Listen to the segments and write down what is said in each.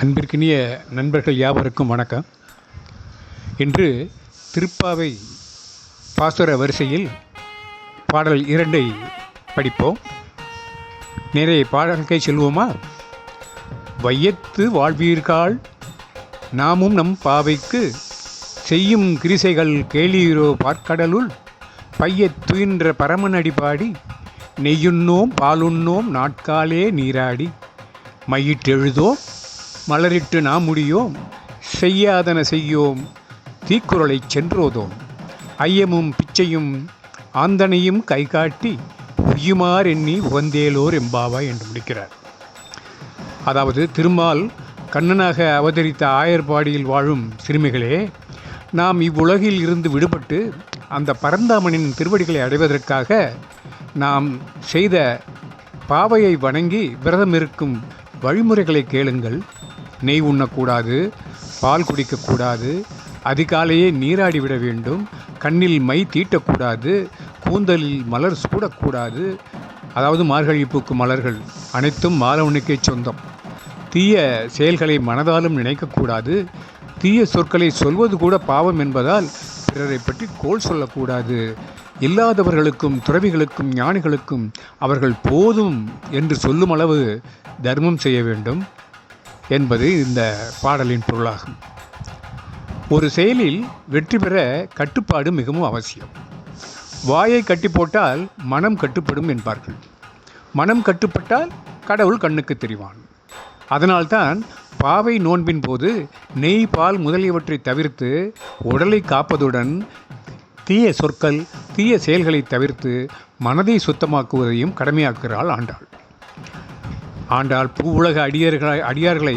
அன்பிற்கினிய நண்பர்கள் யாவருக்கும் வணக்கம். இன்று திருப்பாவை பாசுர வரிசையில் பாடல் இரண்டை படிப்போம். நிறைய பாடல்கை செல்வோமா? வையத்து வாழ்வீர்கள் நாமும் நம் பாவைக்கு செய்யும் கிரிசைகள் கேளீரோ பார்க்கடலுள் பையத் துயின்ற பரமனடி பாடி நெய்யுண்ணோம் பாலுண்ணோம் நாட்காலே நீராடி மையிட்டெழுதோம் மலரிட்டு நாம் முடியோம் செய்யாதன செய்யோம் தீக்குறளைச் சென்றோதோம். ஐயமும் பிச்சையும் ஆந்தனையும் கை காட்டி உய்யுமார் எண்ணி உகந்தேலோர் எம்பாவா என்று முடிக்கிறார். அதாவது திருமால் கண்ணனாக அவதரித்த ஆயர்பாடியில் வாழும் சிறுமிகளே நாம் இவ்வுலகில் இருந்து விடுபட்டு அந்த பரந்தாமனின் திருவடிகளை அடைவதற்காக நாம் செய்த பாவையை வணங்கி விரதம் இருக்கும் வழிமுறைகளை கேளுங்கள். நெய் உண்ணக்கூடாது பால் குடிக்கக்கூடாது அதிகாலையே நீராடி விட வேண்டும் கண்ணில் மை தீட்டக்கூடாது கூந்தலில் மலர் சூடக்கூடாது. அதாவது மார்கழி பூக்கும் மலர்கள் அனைத்தும் மாலவனுக்கே சொந்தம். தீய செயல்களை மனதாலும் நினைக்கக்கூடாது தீய சொற்களை சொல்வது கூட பாவம் என்பதால் பிறரை பற்றி கோல் சொல்லக்கூடாது. இல்லாதவர்களுக்கும் துறவிகளுக்கும் ஞானிகளுக்கும் அவர்கள் போதும் என்று சொல்லும் அளவு தர்மம் செய்ய வேண்டும். என்பது இந்த பாடலின் பொருளாகும். ஒரு செயலில் வெற்றி பெற கட்டுப்பாடு மிகவும் அவசியம். வாயை கட்டி போட்டால் மனம் கட்டுப்படும் என்பார்கள். மனம் கட்டுப்பட்டால் கடவுள் கண்ணுக்கு தெரிவான். அதனால்தான் பாவை நோன்பின் போது நெய் பால் முதலியவற்றை தவிர்த்து உடலை காப்பதுடன் தீய சொற்கள் தீய செயல்களை தவிர்த்து மனதை சுத்தமாக்குவதையும் கடமையாக்குகிறாள் ஆண்டாள். ஆண்டால் பூவுலக அடியர்களை அடியார்களை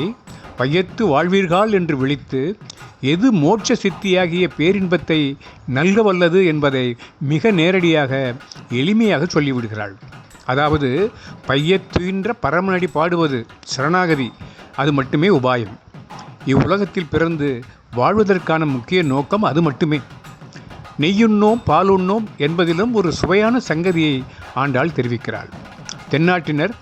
பையத்து வாழ்வீர்கள் என்று விழித்து எது மோட்ச சித்தியாகிய பேரின்பத்தை நல்க வல்லது என்பதை மிக நேரடியாக எளிமையாக சொல்லிவிடுகிறாள். அதாவது பையத்துகின்ற பரமநடி பாடுவது சரணாகதி அது மட்டுமே உபாயம். இவ்வுலகத்தில் பிறந்து வாழ்வதற்கான முக்கிய நோக்கம் அது மட்டுமே. நெய்யுண்ணோம் பாலுண்ணோம் என்பதிலும் ஒரு சுவையான சங்கதியை ஆண்டாள் தெரிவிக்கிறாள். தென்னாட்டினர்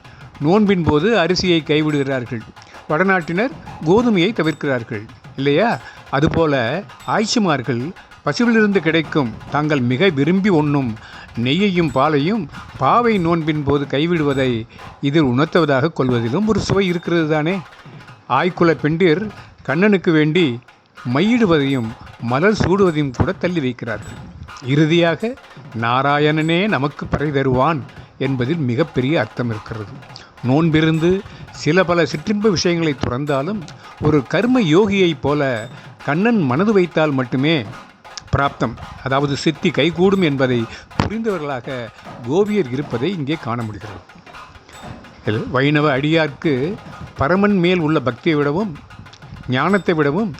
நோன்பின் போது அரிசியை கைவிடுகிறார்கள். வடநாட்டினர் கோதுமையை தவிர்க்கிறார்கள். இல்லையா? அதுபோல ஆய்ச்சிமார்கள் பசுவிலிருந்து கிடைக்கும் தாங்கள் மிக விரும்பி உண்ணும் நெய்யையும் பாலையும் பாவை நோன்பின் போது கைவிடுவதை இதில் உணர்த்துவதாக கொள்வதிலும் ஒரு சுவை இருக்கிறது தானே ஆய்க்குல பெண்டிர் கண்ணனுக்கு வேண்டி மையிடுவதையும் மலர் சூடுவதையும் கூட தள்ளி வைக்கிறார்கள். இறுதியாக நாராயணனே நமக்கு பறை தருவான் என்பதில் மிகப்பெரிய அர்த்தம் இருக்கிறது. நோன்பிருந்து சில பல சிற்றின்ப விஷயங்களை துறந்தாலும் ஒரு கர்ம யோகியைப் போல கண்ணன் மனது வைத்தால் மட்டுமே பிராப்தம். அதாவது சித்தி கைகூடும் என்பதை புரிந்தவர்களாக கோபியர் இருப்பதை இங்கே காண முடிகிறது. வைணவ அடியார்க்கு பரமன் மேல் உள்ள பக்தியை விடவும் ஞானத்தை விடவும்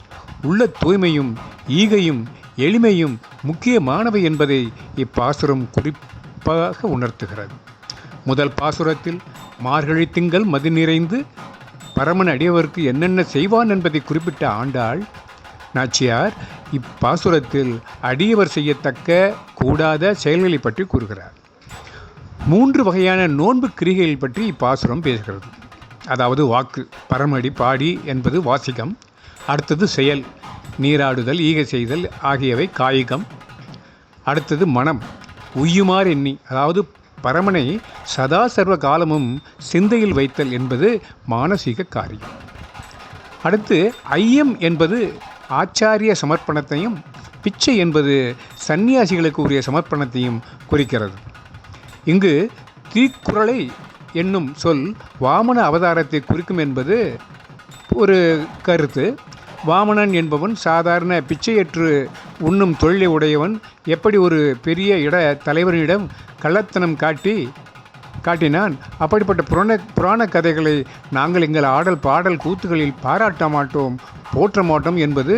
உள்ள தூய்மையும் ஈகையும் எளிமையும் முக்கியமானவை என்பதை இப்பாசுரம் குறிப்பாக உணர்த்துகிறது. முதல் பாசுரத்தில் மார்கழி திங்கள் மது நிறைந்து பரமன் அடியவருக்கு என்னென்ன செய்வான் என்பதை குறிப்பிட்ட ஆண்டாள் நாச்சியார் இப்பாசுரத்தில் அடியவர் செய்யத்தக்க கூடாத செயல்களை பற்றி கூறுகிறார். மூன்று வகையான நோன்பு கிரிகைகள் பற்றி இப்பாசுரம் பேசுகிறது. அதாவது வாக்கு பரமடி பாடி என்பது வாசிகம் அடுத்தது செயல் நீராடுதல் ஈக செய்தல் ஆகியவை காயிகம் அடுத்தது மனம் உய்யுமாறு எண்ணி அதாவது பரமனை சதா சர்வ காலமும் சிந்தையில் வைத்தல் என்பது மானசீக காரியம். அடுத்து ஐயம் என்பது ஆச்சாரிய சமர்ப்பணத்தையும் பிச்சை என்பது சந்நியாசிகளுக்கு உரிய சமர்ப்பணத்தையும் குறிக்கிறது. இங்கு தீக்குறளை என்னும் சொல் வாமன அவதாரத்தை குறிக்கும் என்பது ஒரு கருத்து. வாமனன் என்பவன் சாதாரண பிச்சையற்று உண்ணும் தொழிலை உடையவன் எப்படி ஒரு பெரிய இட தலைவரிடம் கள்ளத்தனம் காட்டி காட்டினான்? அப்படிப்பட்ட புராண புராண கதைகளை நாங்கள் எங்கள் ஆடல் பாடல் கூத்துகளில் பாராட்ட மாட்டோம் போற்ற மாட்டோம் என்பது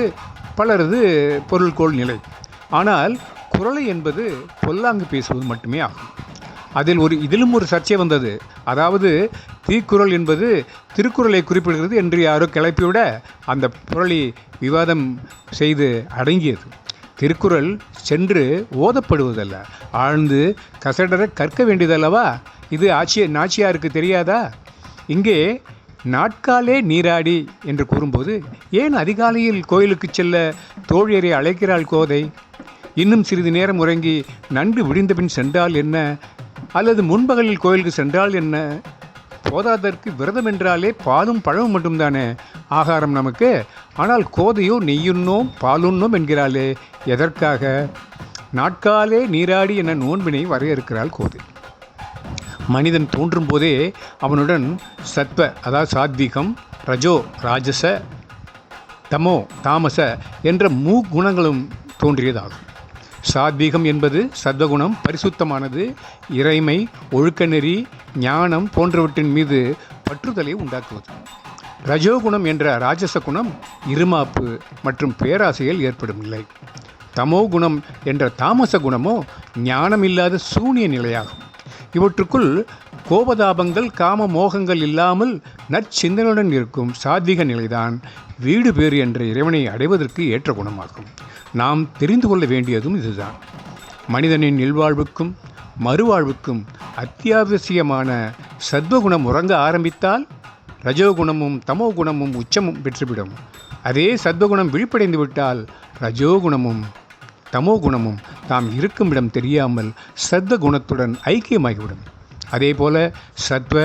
பலரது பொருள்கோள் நிலை. ஆனால் குரலை என்பது பொல்லாங்கு பேசுவது மட்டுமே ஆகும். அதில் ஒரு இதிலும் ஒரு சர்ச்சை வந்தது. அதாவது தீக்குறள் என்பது திருக்குறளை குறிப்பிடுகிறது என்று யாரோ கிளப்பிவிட அந்த குரலை விவாதம் செய்து அடங்கியது. திருக்குறள் சென்று ஓதப்படுவதல்ல. ஆழ்ந்து கசடர கற்க வேண்டியதல்லவா? இது ஆட்சிய நாச்சியாருக்கு தெரியாதா? இங்கே நாட்காலே நீராடி என்று கூறும்போது ஏன் அதிகாலையில் கோயிலுக்கு செல்ல தோழியரை அழைக்கிறாள் கோதை? இன்னும் சிறிது நேரம் உறங்கி நன்கு விடிந்தபின் சென்றால் என்ன? அல்லது முன்பகலில் கோயிலுக்கு சென்றால் என்ன? போதாதற்கு விரதம் என்றாலே பாலும் பழமும் மட்டும்தானே? ஆகாரம் நமக்கு ஆனால் கோதையோ நெய்யுண்ணோம் பாலுண்ணோம் என்கிறாளே எதற்காக? நாட்காலே நீராடி என நோன்பினை வரையறுக்கிறாள் கோதை. மனிதன் தோன்றும் போதே அவனுடன் சத்வ அதாவது சாத்விகம் ரஜோ ராஜச தமோ தாமச என்ற மூ குணங்களும் தோன்றியதாகும். சாத்வீகம் என்பது சத்வகுணம் பரிசுத்தமானது இறைமை ஒழுக்கநெறி ஞானம் போன்றவற்றின் மீது பற்றுதலை உண்டாக்குவது. ரஜோகுணம் என்ற ராஜச குணம் இருமாப்பு மற்றும் பேராசையில் ஏற்படும் நிலை. தமோ குணம் என்ற தாமச குணமோ ஞானமில்லாத சூனிய நிலையாகும். இவற்றுக்குள் கோபதாபங்கள் காம மோகங்கள் இல்லாமல் நற்சிந்தனையுடன் இருக்கும் சாத்விக நிலைதான் வீடு பேறு என்ற இறைவனை அடைவதற்கு ஏற்ற குணமாகும். நாம் தெரிந்து கொள்ள வேண்டியதும் இதுதான். மனிதனின் இல்வாழ்வுக்கும் மறுவாழ்வுக்கும் அத்தியாவசியமான சத்வகுணம் உறங்க ஆரம்பித்தால் ரஜோகுணமும் தமோ குணமும் உச்சமும் பெற்றுவிடும். அதே சத்வகுணம் விழிப்படைந்து விட்டால் ரஜோகுணமும் தமோ குணமும் தாம் இருக்கும் இடம் தெரியாமல் சத்வ குணத்துடன் ஐக்கியமாகிவிடும். அதே போல சத்வ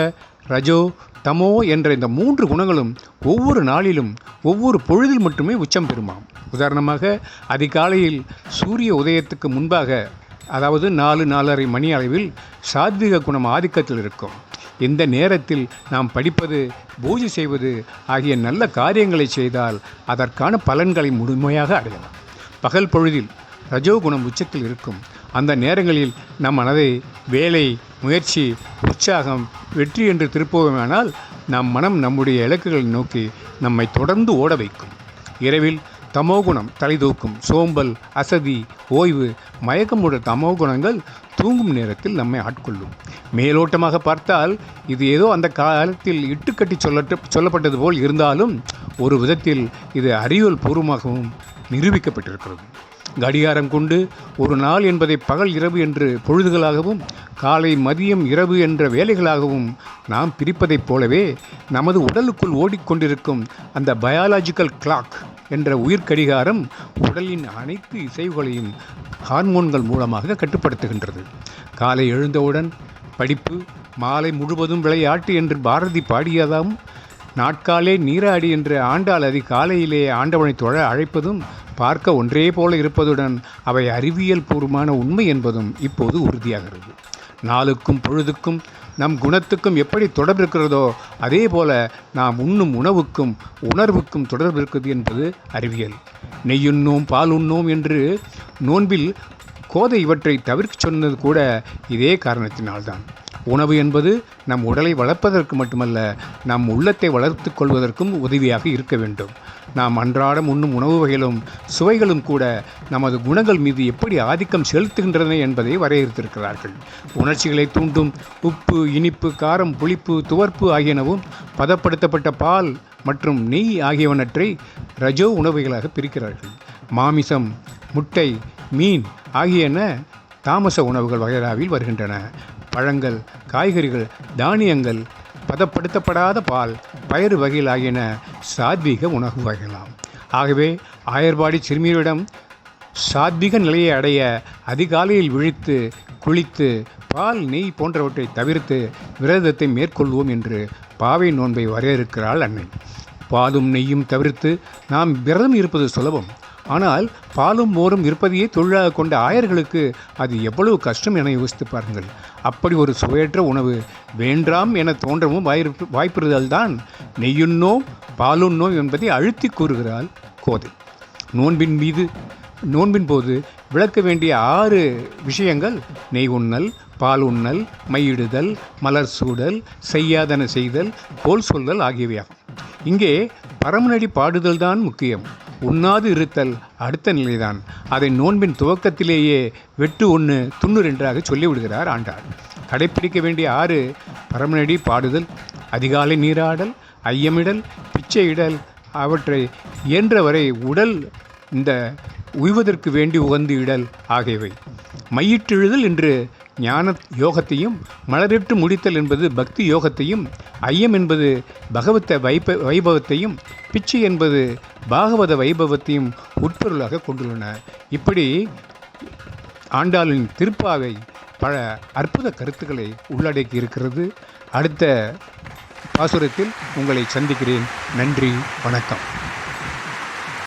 ரஜோ தமோ என்ற இந்த மூன்று குணங்களும் ஒவ்வொரு நாளிலும் ஒவ்வொரு பொழுதில் மட்டுமே உச்சம் பெறுமாம். உதாரணமாக அதிகாலையில் சூரிய உதயத்துக்கு முன்பாக அதாவது நாலு நாலரை மணி அளவில் சாத்விக குணம் ஆதிக்கத்தில் இருக்கும். இந்த நேரத்தில் நாம் படிப்பது பூஜை செய்வது ஆகிய நல்ல காரியங்களை செய்தால் அதற்கான பலன்களை முழுமையாக அடையலாம். பகல் பொழுதில் ரஜோகுணம் உச்சத்தில் இருக்கும். அந்த நேரங்களில் நம் மனதை வேலை முயற்சி உற்சாகம் வெற்றி என்று திருப்புவோமானால் நம் மனம் நம்முடைய இலக்குகளை நோக்கி நம்மை தொடர்ந்து ஓட வைக்கும். இரவில் தமோகுணம் தலைதூக்கும் சோம்பல் அசதி ஓய்வு மயக்கமுள்ள தமோகுணங்கள் தூங்கும் நேரத்தில் நம்மை ஆட்கொள்ளும். மேலோட்டமாக பார்த்தால் இது ஏதோ அந்த காலத்தில் இட்டுக்கட்டி சொல்லட்டு சொல்லப்பட்டது போல் இருந்தாலும் ஒரு விதத்தில் இது அறிவியல் பூர்வமாகவும் நிரூபிக்கப்பட்டிருக்கிறது. கடிகாரம் கொண்டு ஒரு நாள் என்பதை பகல் இரவு என்று பொழுதுகளாகவும் காலை மதியம் இரவு என்ற வேலைகளாகவும் நாம் பிரிப்பதைப் போலவே நமது உடலுக்குள் ஓடிக்கொண்டிருக்கும் அந்த பயாலாஜிக்கல் கிளாக் என்ற உயிர்க்கடிகாரம் உடலின் அனைத்து இசைவுகளையும் ஹார்மோன்கள் மூலமாக கட்டுப்படுத்துகின்றது. காலை எழுந்தவுடன் படிப்பு மாலை முழுவதும் விளையாட்டு என்று பாரதி பாடியதாம் நாட்காலே நீராடி என்று ஆண்டாள் அதி காலையிலே ஆண்டவனை தொழ அழைப்பதும் பார்க்க ஒன்றே போல இருப்பதுடன் அவை அறிவியல் பூர்வமான உண்மை என்பதும் இப்போது உறுதியாகிறது. நாளுக்கும் பொழுதுக்கும் நம் குணத்துக்கும் எப்படி தொடர்பு இருக்கிறதோ அதே போல நாம் உண்ணும் உணவுக்கும் உணர்வுக்கும் தொடர்பு இருக்கிறது என்பது அறிவியல். நெய்யுண்ணோம் பால் உண்ணோம் என்று நோன்பில் கோதை இவற்றை தவிர்க்க சொன்னது கூட இதே காரணத்தினால்தான். உணவு என்பது நம் உடலை வளர்ப்பதற்கு மட்டுமல்ல நம் உள்ளத்தை வளர்த்து கொள்வதற்கும் உதவியாக இருக்க வேண்டும். நாம் அன்றாடம் உண்ணும் உணவு வகைகளும் சுவைகளும் கூட நமது குணங்கள் மீது எப்படி ஆதிக்கம் செலுத்துகின்றன என்பதை வரையறுத்திருக்கிறார்கள். உணர்ச்சிகளை தூண்டும் உப்பு இனிப்பு காரம் புளிப்பு துவர்ப்பு ஆகியனவும் பதப்படுத்தப்பட்ட பால் மற்றும் நெய் ஆகியவனற்றை ரஜோ உணவுகளாக பிரிக்கிறார்கள். மாமிசம் முட்டை மீன் ஆகியன தாமச உணவுகள் வகைராவில் வருகின்றன. பழங்கள் காய்கறிகள் தானியங்கள் பதப்படுத்தப்படாத பால் பயறு வகைகள் ஆகியன சாத்வீக உணவு வகைகளாம். ஆகவே ஆயர்பாடி சிறுமியரிடம் சாத்விக நிலையை அடைய அதிகாலையில் விழித்து குளித்து பால் நெய் போன்றவற்றை தவிர்த்து விரதத்தை மேற்கொள்வோம் என்று பாவை நோன்பை வரையறுக்கிறாள் அன்னை. பாலும் நெய்யும் தவிர்த்து நாம் விரதம் இருப்பது சுலபம். ஆனால் பாலும் மோரும் இருப்பதையே தொழிலாக கொண்ட ஆயர்களுக்கு அது எவ்வளவு கஷ்டம் என யோசித்து பாருங்கள். அப்படி ஒரு சுவையற்ற உணவு. வேண்டாம் என தோன்றவும் வாய்ப்பு வாய்ப்பிருந்தால் தான் நெய்யுண்ணோ பாலுண்ணோ என்பதை அழுத்தி கூறுகிறாள் கோதை. நோன்பின் மீது நோன்பின் போது விளக்க வேண்டிய ஆறு விஷயங்கள். நெய் உண்ணல் பால் உண்ணல் மையிடுதல் மலர் சூடல் செய்யாதன செய்தல் கோல் சொல்லல் ஆகியவையாகும். இங்கே பரமநடி பாடுதல் தான் முக்கியம். உண்ணாது இருத்தல் அடுத்த நிலைதான். அதை நோன்பின் துவக்கத்திலேயே வெட்டு ஒன்று துண்ணூறு என்றாக சொல்லிவிடுகிறார் ஆண்டாள். கடைப்பிடிக்க வேண்டிய ஆறு பரமநடி பாடுதல் அதிகாலை நீராடல் ஐயமிடல் பிச்சையிடல் அவற்றை இயன்றவரை உடல் இந்த உய்வதற்கு வேண்டி உகந்து இடல் ஆகியவை. மையிட்டெழுதல் என்று ஞான யோகத்தையும் மலரிட்டு முடித்தல் என்பது பக்தி யோகத்தையும் ஐயம் என்பது பகவத்த வைப வைபவத்தையும் பிச்சை என்பது பாகவத வைபவத்தையும் உட்பொருளாக கொண்டுள்ளன. இப்படி ஆண்டாளின் திருப்பாவை பல அற்புத கருத்துக்களை உள்ளடக்கி இருக்கிறது. அடுத்த பாசுரத்தில் உங்களை சந்திக்கிறேன். நன்றி வணக்கம்.